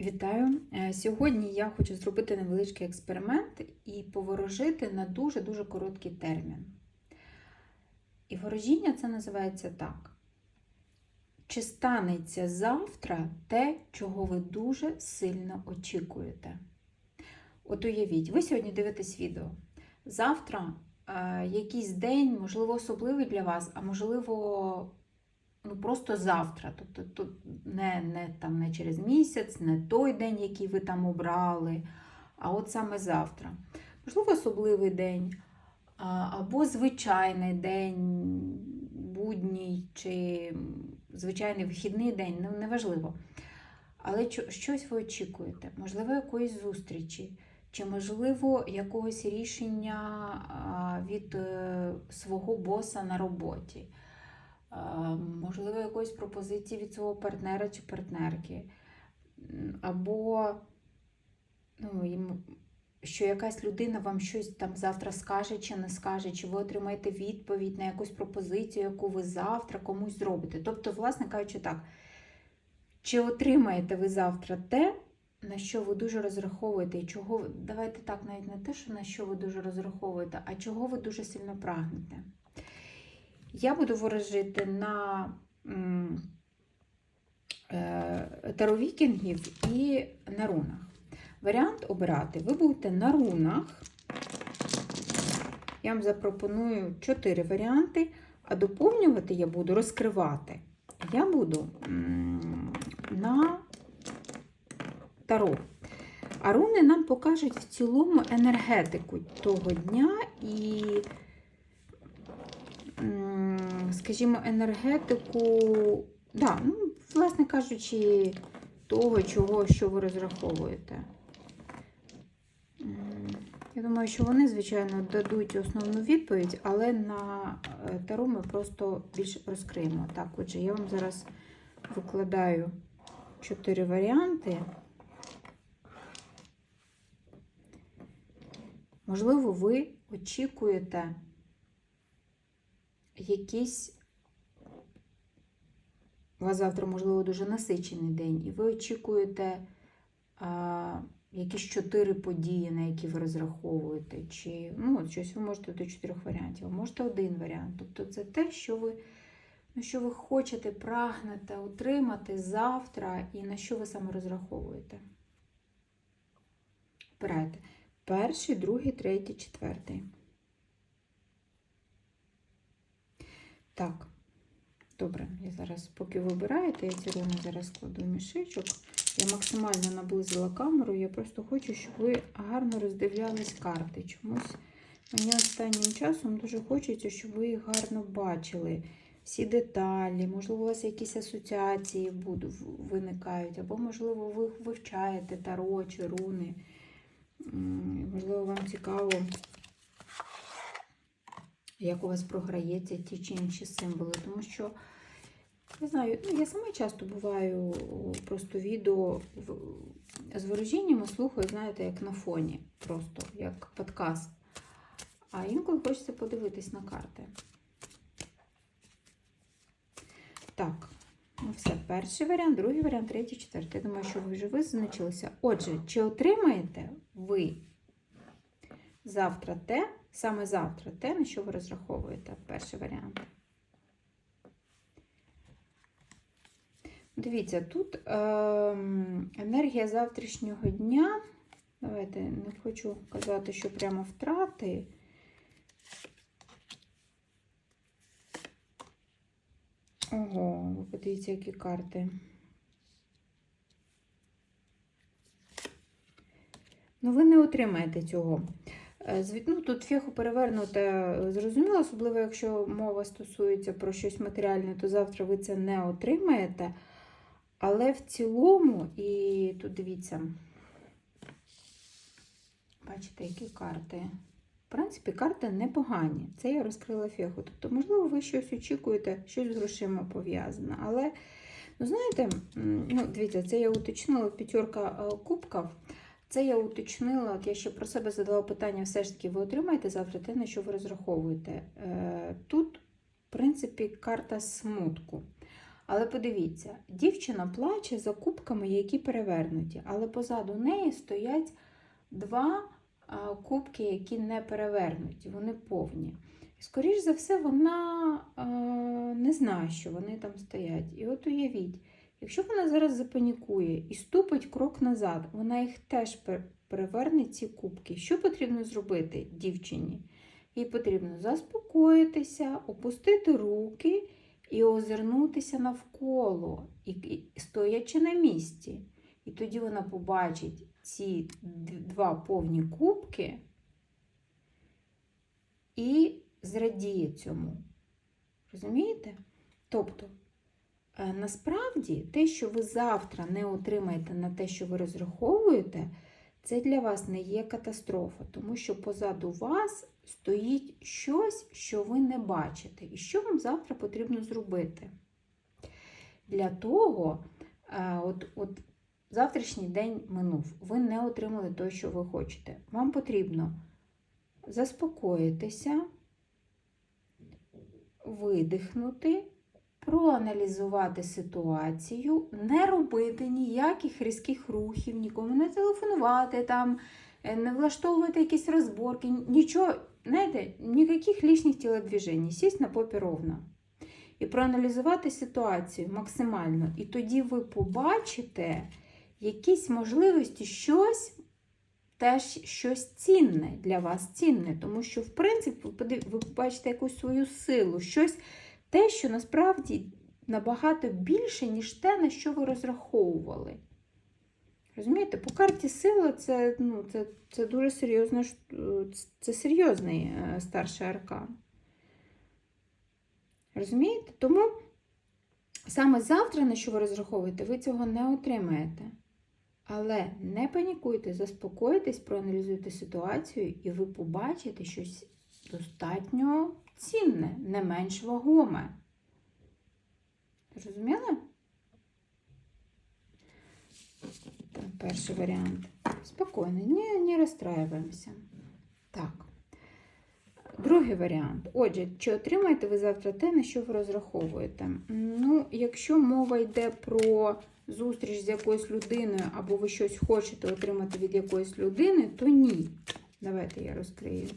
Вітаю! Е, Сьогодні я хочу зробити невеличкий експеримент і поворожити на дуже-дуже короткий термін. І ворожіння це називається так. Чи станеться завтра те, чого ви дуже сильно очікуєте? От уявіть, ви сьогодні дивитесь відео. Завтра е, якийсь день, можливо, особливий для вас, а можливо, ну просто завтра. Тобто тут не, не, там, не через місяць, не той день, який ви там обрали, а от саме завтра. Можливо, особливий день, або звичайний день, будній чи звичайний вихідний день, ну неважливо. Але щось ви очікуєте, можливо, якоїсь зустрічі, чи, можливо, якогось рішення від е, свого боса на роботі. Можливо, якоїсь пропозиції від свого партнера чи партнерки. Або ну, що якась людина вам щось там завтра скаже чи не скаже, чи ви отримаєте відповідь на якусь пропозицію, яку ви завтра комусь зробите. Тобто, власне кажучи, так, чи отримаєте ви завтра те, на що ви дуже розраховуєте, і чого давайте так, навіть не те, що на що ви дуже розраховуєте, а чого ви дуже сильно прагнете. Я буду ворожити на е, таро вікінгів і на рунах. Варіант обирати. Ви будете на рунах. Я вам запропоную 4 варіанти, а доповнювати я буду розкривати. Я буду на таро. А руни нам покажуть в цілому енергетику того дня і, скажімо, енергетику, да, ну, власне кажучи, того, чого, що ви розраховуєте. Я думаю, що вони, звичайно, дадуть основну відповідь, але на е, таро ми просто більше розкриємо. Так, отже, я вам зараз викладаю чотири варіанти. Можливо, ви очікуєте якийсь, у вас завтра, можливо, дуже насичений день, і ви очікуєте а, якісь чотири події, на які ви розраховуєте, чи ну, щось ви можете до чотирьох варіантів, а можете один варіант. Тобто це те, що ви, на що ви хочете, прагнете отримати завтра, і на що ви саме розраховуєте. Обирайте. Перший, другий, третій, четвертий. Так, добре, я зараз, поки ви обираєте, я ці руни зараз кладу в мішечок. Я максимально наблизила камеру, я просто хочу, щоб ви гарно роздивлялись карти. Чомусь мені останнім часом дуже хочеться, щоб ви їх гарно бачили. Всі деталі, можливо, у вас якісь асоціації будуть, виникають, або, можливо, ви вивчаєте таро чи руни. Можливо, вам цікаво, як у вас програється ті чи інші символи. Тому що, не знаю, ну, я сама часто буваю просто відео з ворожіннями слухаю, знаєте, як на фоні, просто як подкаст. А інколи хочеться подивитись на карти. Так, ну все, перший варіант, другий варіант, третій, четвертий. Я думаю, що ви вже визначилися. Отже, чи отримаєте ви завтра те, саме завтра те, на що ви розраховуєте? Перший варіант. Дивіться, тут ем, енергія завтрашнього дня. Давайте не хочу казати, що прямо втрати. Ого, ви подивіться, які карти. Ну, ви не отримаєте цього. Е, Ну, тут феху перевернуте, зрозуміло, особливо, якщо мова стосується про щось матеріальне, то завтра ви це не отримаєте. Але в цілому, і тут дивіться, бачите, які карти. В принципі, карти непогані. Це я розкрила феху. Тобто, можливо, ви щось очікуєте, щось з грошима пов'язане. Але, ну, знаєте, ну, дивіться, це я уточнила п'ятерка е, кубків. Це я уточнила, от я ще про себе задала питання, все ж таки, ви отримаєте завтра те, на що ви розраховуєте. Е, Тут, в принципі, карта смутку. Але подивіться, дівчина плаче за кубками, які перевернуті, але позаду неї стоять два а, кубки, які не перевернуті, вони повні. І, скоріш за все, вона а, не знає, що вони там стоять. І от уявіть, якщо вона зараз запанікує і ступить крок назад, вона їх теж переверне ці кубки. Що потрібно зробити дівчині? Їй потрібно заспокоїтися, опустити руки і озирнутися навколо, стоячи на місці. І тоді вона побачить ці два повні кубки і зрадіє цьому. Розумієте? Тобто, насправді, те, що ви завтра не отримаєте на те, що ви розраховуєте, це для вас не є катастрофа, тому що позаду вас стоїть щось, що ви не бачите. І що вам завтра потрібно зробити? Для того, е, от, от завтрашній день минув, ви не отримали те, що ви хочете. Вам потрібно заспокоїтися, видихнути, проаналізувати ситуацію, не робити ніяких різких рухів, нікому не телефонувати, там, е, не влаштовувати якісь розборки, нічого, знаєте, ніяких лишніх тілодвіжень, сість на попі ровно. І проаналізувати ситуацію максимально. І тоді ви побачите якісь можливості, щось теж щось цінне для вас цінне, тому що, в принципі, ви подив- ви бачите якусь свою силу, щось те, що насправді набагато більше, ніж те, на що ви розраховували. Розумієте, по карті сила це, ну, це, це дуже серйозно, це серйозний е, старший аркан. Розумієте? Тому саме завтра, на що ви розраховуєте, ви цього не отримаєте. Але не панікуйте, заспокойтесь, проаналізуйте ситуацію, і ви побачите щось достатньо цінне, не менш вагоме. Зрозуміли? Перший варіант. Спокійно, не, не розстраюємося. Так. Другий варіант. Отже, чи отримаєте ви завтра те, на що ви розраховуєте? Ну, якщо мова йде про зустріч з якоюсь людиною, або ви щось хочете отримати від якоїсь людини, то ні. Давайте я розкрию.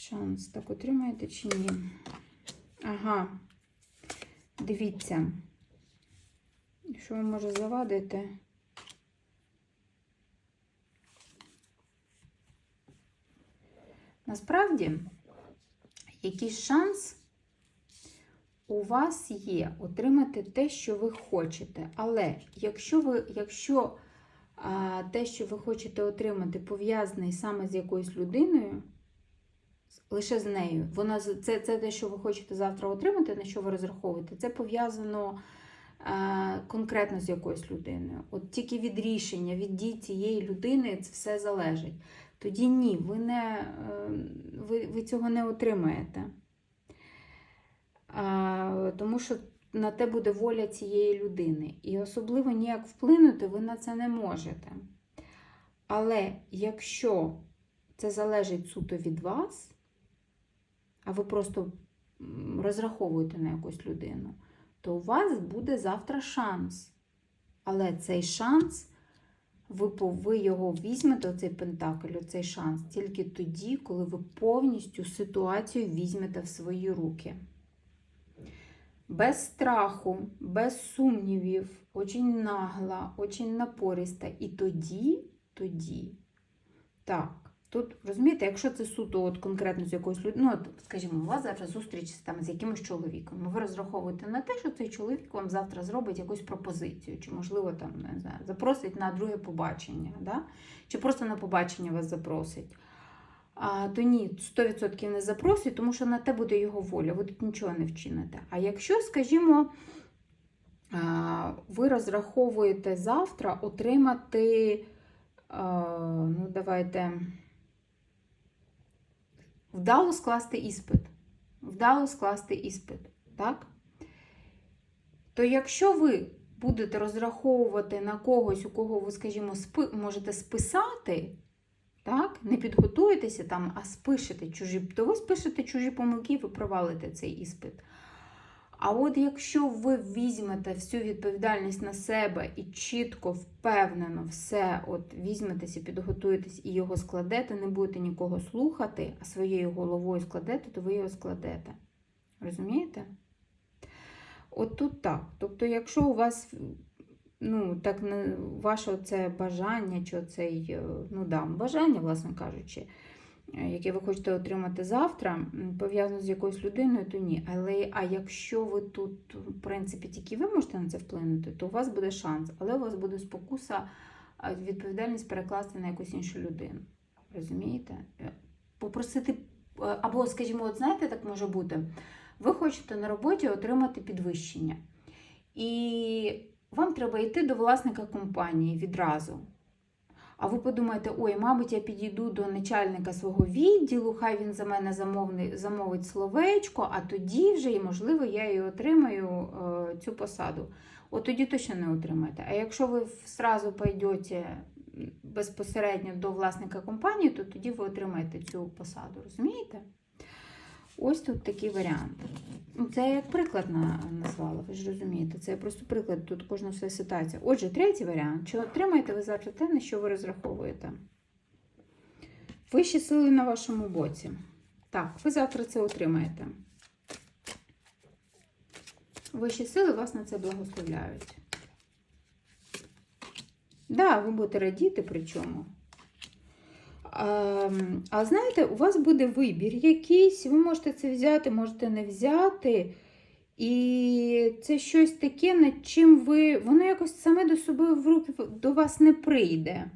Шанс. Так, отримаєте чи ні? Ага. Дивіться. Що може завадити? Насправді, якийсь шанс у вас є отримати те, що ви хочете. Але якщо ви, якщо а, те, що ви хочете отримати, пов'язане саме з якоюсь людиною, лише з нею, вона це, це те, що ви хочете завтра отримати, на що ви розраховуєте, це пов'язано а, конкретно з якоюсь людиною. От тільки від рішення, від дій цієї людини це все залежить. Тоді ні, ви, не, е, ви, ви цього не отримаєте. А, тому що на те буде воля цієї людини. І особливо ніяк вплинути ви на це не можете. Але якщо це залежить суто від вас, а ви просто розраховуєте на якусь людину, то у вас буде завтра шанс. Але цей шанс, ви, ви його візьмете, оцей пентакль, оцей шанс, тільки тоді, коли ви повністю ситуацію візьмете в свої руки без страху, без сумнівів, очень нагла, очень напориста. І тоді, тоді, так, тут, розумієте, якщо це суто от конкретно з якоюсь людиною, ну, скажімо, у вас зараз зустріч там, з якимось чоловіком, ну, ви розраховуєте на те, що цей чоловік вам завтра зробить якусь пропозицію, чи, можливо, там, не знаю, запросить на друге побачення, да? чи просто на побачення вас запросить. А, то ні, 100% не запросить, тому що на те буде його воля, ви тут нічого не вчините. А якщо, скажімо, ви розраховуєте завтра отримати, ну, давайте, вдало скласти іспит. Вдало скласти іспит, так? То якщо ви будете розраховувати на когось, у кого ви, скажімо, спи, можете списати, так, не підготуєтеся там, а спишете чужі, то ви спишете чужі помилки, і ви провалите цей іспит. А от якщо ви візьмете всю відповідальність на себе і чітко, впевнено все от візьметеся, підготуєтесь і його складете, не будете нікого слухати, а своєю головою складете, то ви його складете. Розумієте? От тут так. Тобто, якщо у вас ну, так, ваше це бажання, чи цей, е, ну да, бажання, власне кажучи, яке ви хочете отримати завтра, пов'язано з якоюсь людиною, то ні. Але а якщо ви тут, в принципі, тільки ви можете на це вплинути, то у вас буде шанс, але у вас буде спокуса відповідальність перекласти на якусь іншу людину. Розумієте? Е, Попросити, е, або, скажімо, от знаєте, так може бути. Ви хочете на роботі отримати підвищення. І вам треба йти до власника компанії відразу. А ви подумаєте, ой, мабуть, я підійду до начальника свого відділу, хай він за мене замовить словечко, а тоді вже, і, можливо, я і отримаю е, цю посаду. От тоді точно не отримаєте. А якщо ви зразу пойдете безпосередньо до власника компанії, то тоді ви отримаєте цю посаду. Розумієте? Ось тут такий варіант. Ну, Це я як приклад назвала, ви ж розумієте. Це просто приклад, тут кожна своя ситуація. Отже, третій варіант. Чи отримаєте ви завтра те, на що ви розраховуєте? Вищі сили на вашому боці. Так, ви завтра це отримаєте. Вищі сили вас на це благословляють. Да, ви будете радіти причому. А, а знаєте, у вас буде вибір якийсь, ви можете це взяти, можете не взяти. І це щось таке, над чим ви. Воно якось саме до себе в руки до вас не прийде.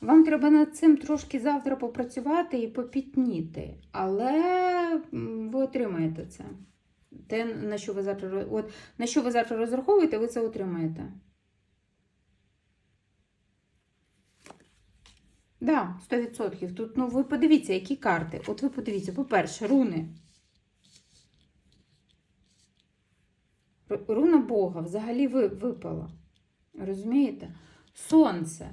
Вам треба над цим трошки завтра попрацювати і попітніти. Але ви отримаєте це. Те, на що ви завтра, от, на що ви завтра розраховуєте, ви це отримаєте. Да, 100%. Тут, ну, ви подивіться, які карти. От ви подивіться, по-перше, руни. Руна Бога взагалі ви, випала. Розумієте? Сонце.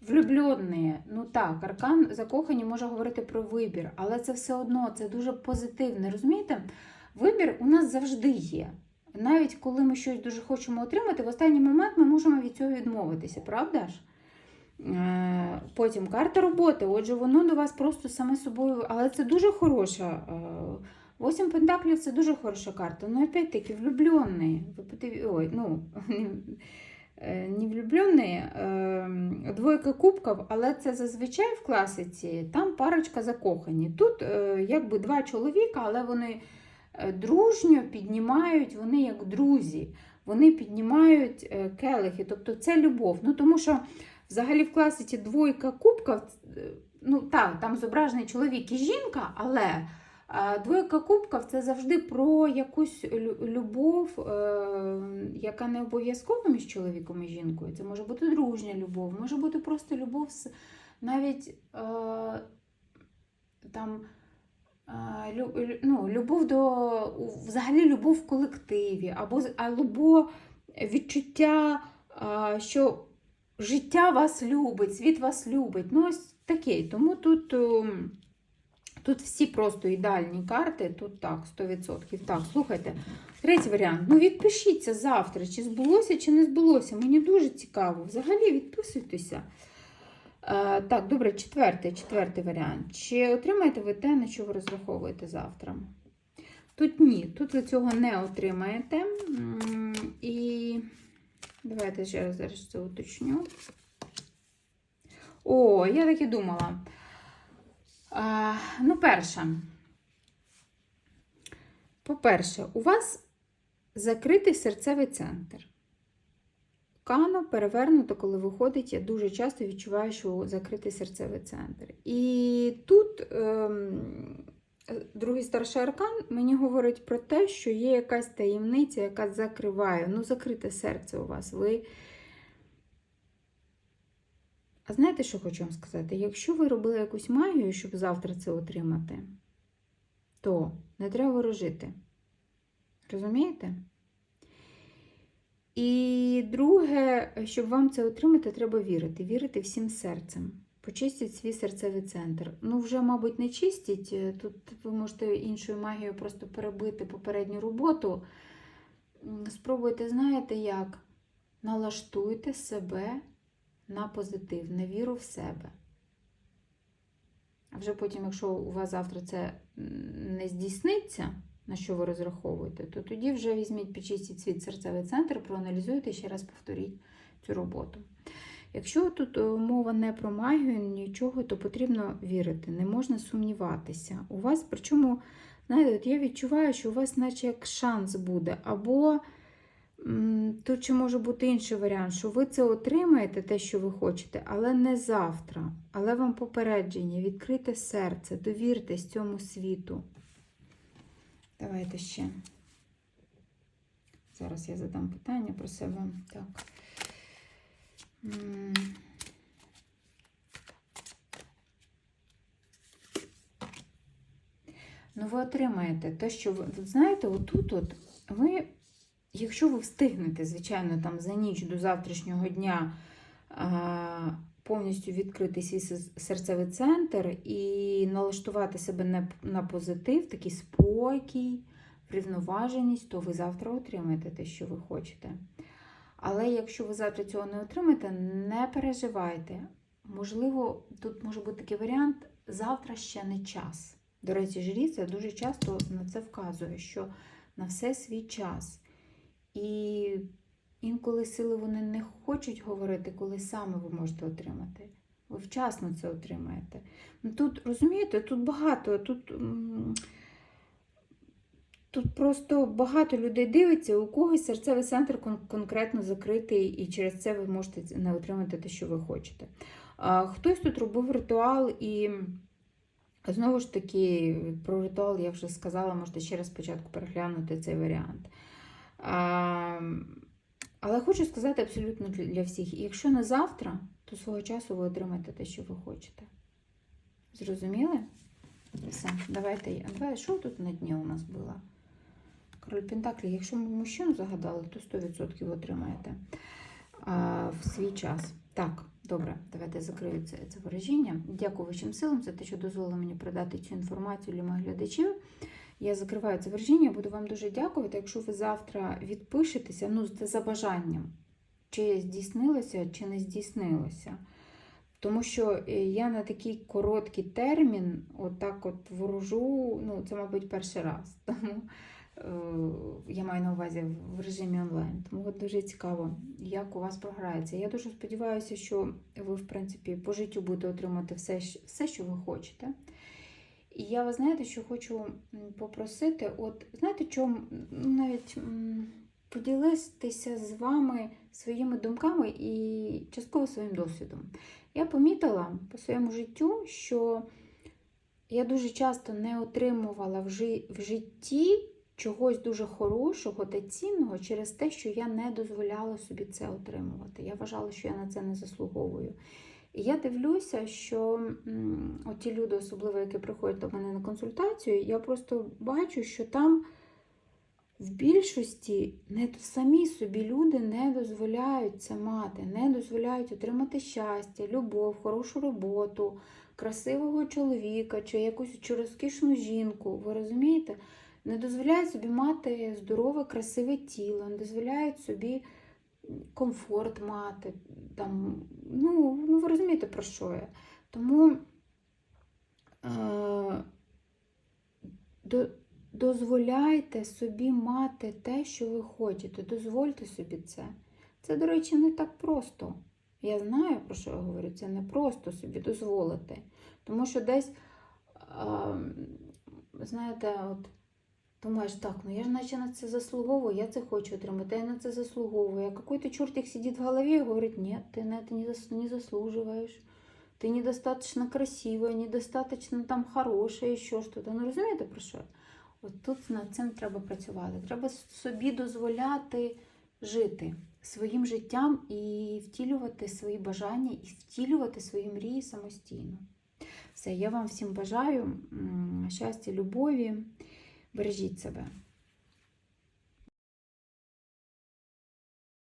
Влюблені, ну так, аркан закохані може говорити про вибір, але це все одно це дуже позитивне. Розумієте? Вибір у нас завжди є. Навіть коли ми щось дуже хочемо отримати, в останній момент ми можемо від цього відмовитися, правда ж? Е, Потім карта роботи. Отже, воно до вас просто саме собою, але це дуже хороша. е, Восім пентаклів це дуже хороша карта. Ну, опять-таки, влюблений. Ой, ну, е, не влюблений, двойка кубків, але це зазвичай в класиці, там парочка закохані. Тут якби два чоловіка, але вони дружньо піднімають, вони як друзі, вони піднімають келихи. Тобто це любов. Ну, тому що Взагалі в класиці двойка кубка, е, ну так, там зображений чоловік і жінка, але е, двойка кубків це завжди про якусь любов, е, яка не обов'язково між чоловіком і жінкою. Це може бути дружня любов, може бути просто любов з навіть там. Ну, любов до взагалі любов в колективі, або або відчуття, що життя вас любить, світ вас любить. Ну, ось таке. Тому тут, ем, тут всі просто ідеальні карти, тут так, 100%. Так, слухайте. Третій варіант. Ну, відпишіться завтра, чи збулося, чи не збулося. Мені дуже цікаво. Взагалі відписуйтеся. Е, так, добре, четвертий, четвертий варіант. Чи отримаєте ви те, на що ви розраховуєте завтра? Тут ні, тут ви цього не отримаєте. І давайте ще раз зараз це уточню. О, я так і думала. А, ну, перше. По-перше, у вас закритий серцевий центр. Кано перевернуто, коли виходить, я дуже часто відчуваю, що закритий серцевий центр. І тут ем, другий старший аркан мені говорить про те, що є якась таємниця, яка закриває, ну, закрите серце у вас. Ви... А знаєте, що хочу вам сказати? Якщо ви робили якусь магію, щоб завтра це отримати, то не треба ворожити. Розумієте? І друге, щоб вам це отримати, треба вірити. Вірити всім серцем. Почистіть свій серцевий центр. Ну, вже, мабуть, не чистіть. Тут ви можете іншою магією просто перебити попередню роботу. спробуйте, знаєте як, налаштуйте себе на позитив, на віру в себе. А вже потім, якщо у вас завтра це не здійсниться, на що ви розраховуєте, то тоді вже візьміть, підчистіть свій серцевий центр, проаналізуйте і ще раз повторіть цю роботу. Якщо тут е, мова не про магію, нічого, то потрібно вірити, не можна сумніватися. У вас, причому, знаєте, от я відчуваю, що у вас, наче як шанс буде, або тут ще може бути інший варіант, що ви це отримаєте, те, що ви хочете, але не завтра. Але вам попередження, відкрите серце, довіртесь цьому світу. Давайте ще. Зараз я задам питання про себе. Так. Ну, ви отримаєте те, що ви. Знаєте, отут от ви, якщо ви встигнете, звичайно, там за ніч до завтрашнього дня а, повністю відкрити свій серцевий центр і налаштувати себе на, на позитив, такий спокій, врівноваженість, то ви завтра отримаєте те, що ви хочете. Але якщо ви завтра цього не отримаєте, не переживайте. Можливо, тут може бути такий варіант: завтра ще не час. До речі, жріця дуже часто на це вказує, що на все свій час. І інколи сили вони не хочуть говорити, коли саме ви можете отримати. Ви вчасно це отримаєте. Тут, розумієте, тут багато, тут, тут просто багато людей дивиться, у когось серцевий центр кон- конкретно закритий, і через це ви можете не отримати те, що ви хочете. Хтось тут робив ритуал і. Знову ж таки, про ритуал я вже сказала, можете ще раз спочатку переглянути цей варіант. Але хочу сказати абсолютно для всіх: якщо не завтра, то свого часу ви отримаєте те, що ви хочете. Зрозуміли? Все, давайте. Давай, що тут на дні у нас було? Король Пентаклі, якщо ми мужчину загадали, то 100% отримаєте а, в свій час. Так, добре, давайте закрию це, це вираження. Дякую вашим силам за те, що дозволили мені продати цю інформацію для моїх глядачів. Я закриваю це вираження, буду вам дуже дякувати. Якщо ви завтра відпишетеся, ну, це за бажанням, чи здійснилося, чи не здійснилося. Тому що е, я на такий короткий термін, отак от ворожу, ну, це, мабуть, перший раз. Тому я маю на увазі в режимі онлайн. Тому от дуже цікаво, як у вас програється. Я дуже сподіваюся, що ви, в принципі, по життю будете отримати все, все що ви хочете. І я вас знаєте, що хочу попросити, от знаєте, чому ну, навіть поділитися з вами своїми думками і частково своїм досвідом. Я помітила по своєму життю, що я дуже часто не отримувала в житті чогось дуже хорошого та цінного через те, що я не дозволяла собі це отримувати. Я вважала, що я на це не заслуговую. І я дивлюся, що м, оті люди, особливо, які приходять до мене на консультацію, я просто бачу, що там в більшості не самі собі люди не дозволяють це мати, не дозволяють отримати щастя, любов, хорошу роботу, красивого чоловіка чи якусь чи розкішну жінку. Ви розумієте? Не дозволяють собі мати здорове, красиве тіло, не дозволяють собі комфорт мати. Там, ну, ну, ви розумієте, про що я. Тому е, до, дозволяйте собі мати те, що ви хочете. Дозвольте собі це. Це, до речі, не так просто. Я знаю, про що я говорю, це не просто собі дозволити. Тому що десь, е, знаєте, от думаєш, так, ну я ж наче на це заслуговую, я це хочу отримати, я на це заслуговую. А какой-то чертик сидит в голове и говорит, нет, ты на это не, зас- не заслуживаешь. Ти недостаточно красива, недостаточно там хороша, ще что-то. Ну розумієте про що? От тут над цим треба працювати. Треба собі дозволяти жити своїм життям і втілювати свої бажання, і втілювати свої мрії самостійно. Все, я вам всім бажаю щастя, любові. Бережіть себе.